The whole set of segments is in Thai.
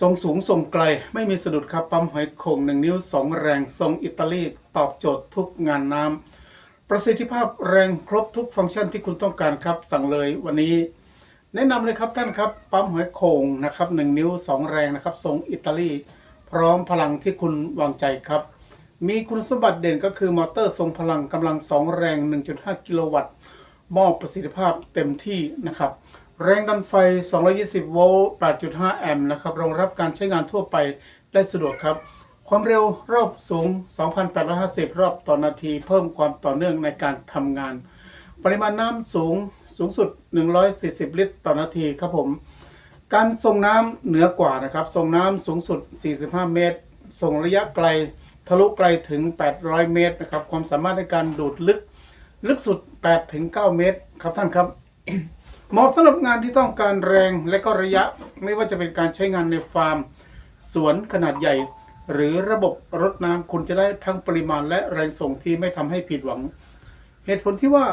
ทรงสูงทรงไกลไม่มีสะดุดครับปั๊มหอยโข่งหนึ่งนิ้วสองแรงทรงอิตาลีตอบโจทย์ทุกงานน้ำประสิทธิภาพแรงครบทุกฟังก์ชันที่คุณต้องการครับ สั่งเลยวันนี้ แนะนำเลยครับท่านครับปั๊มหอยโข่งนะครับหนึ่งนิ้วสองแรงนะครับทรงอิตาลีพร้อมพลังที่คุณวางใจครับ มีคุณสมบัติเด่นก็คือมอเตอร์ทรงพลังกำลัง2แรง 1.5 กิโลวัตต์มอบประสิทธิภาพเต็มที่นะครับ แรงดันไฟ 220 โวลต์ 8.5 แอมป์นะครับ รองรับการใช้งานทั่วไปได้สะดวกครับ ความเร็วรอบสูง 2,850 รอบต่อนาที เพิ่มความต่อเนื่องในการทำงาน ปริมาณน้ำสูงสูงสุด 140 ลิตรต่อนาทีครับผม การส่งน้ำเหนือกว่านะครับส่งน้ำสูงสุด 45 เมตร ส่งระยะไกลทะลุไกลถึง 800 เมตรนะครับ ความสามารถในการดูดลึก ลึกสุด8ถึง9เมตร ครับท่านครับ เหมาะสำหรับงานที่ต้องการแรงและก็ระยะ ไม่ว่าจะเป็นการใช้งานในฟาร์ม สวนขนาดใหญ่ หรือระบบรดน้ำคุณจะได้ทั้งปริมาณและแรงส่งที่ไม่ทำให้ผิดหวัง เหตุผลที่ว่า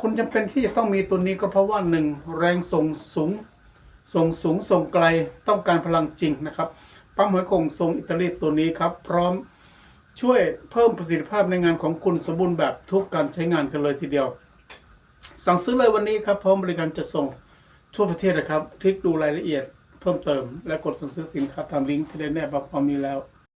คุณจำเป็นที่จะต้องมีตัวนี้ก็เพราะว่าหนึ่งแรงส่งสูงส่งสูงส่งไกลต้องการพลังจริงนะครับปั๊มหอยโข่งทรงอิตาลีตัวนี้ครับ พร้อมช่วยเพิ่มประสิทธิภาพในงานของคุณสมบูรณ์แบบทุกการใช้งานกันเลยทีเดียว สั่งซื้อเลยวันนี้ครับพร้อมบริการจะส่งทั่วประเทศนะครับ คลิกดูรายละเอียดเพิ่มเติม และกดสั่งซื้อสินค้าตามลิงก์ที่ได้แนบมาพร้อมนี้แล้ว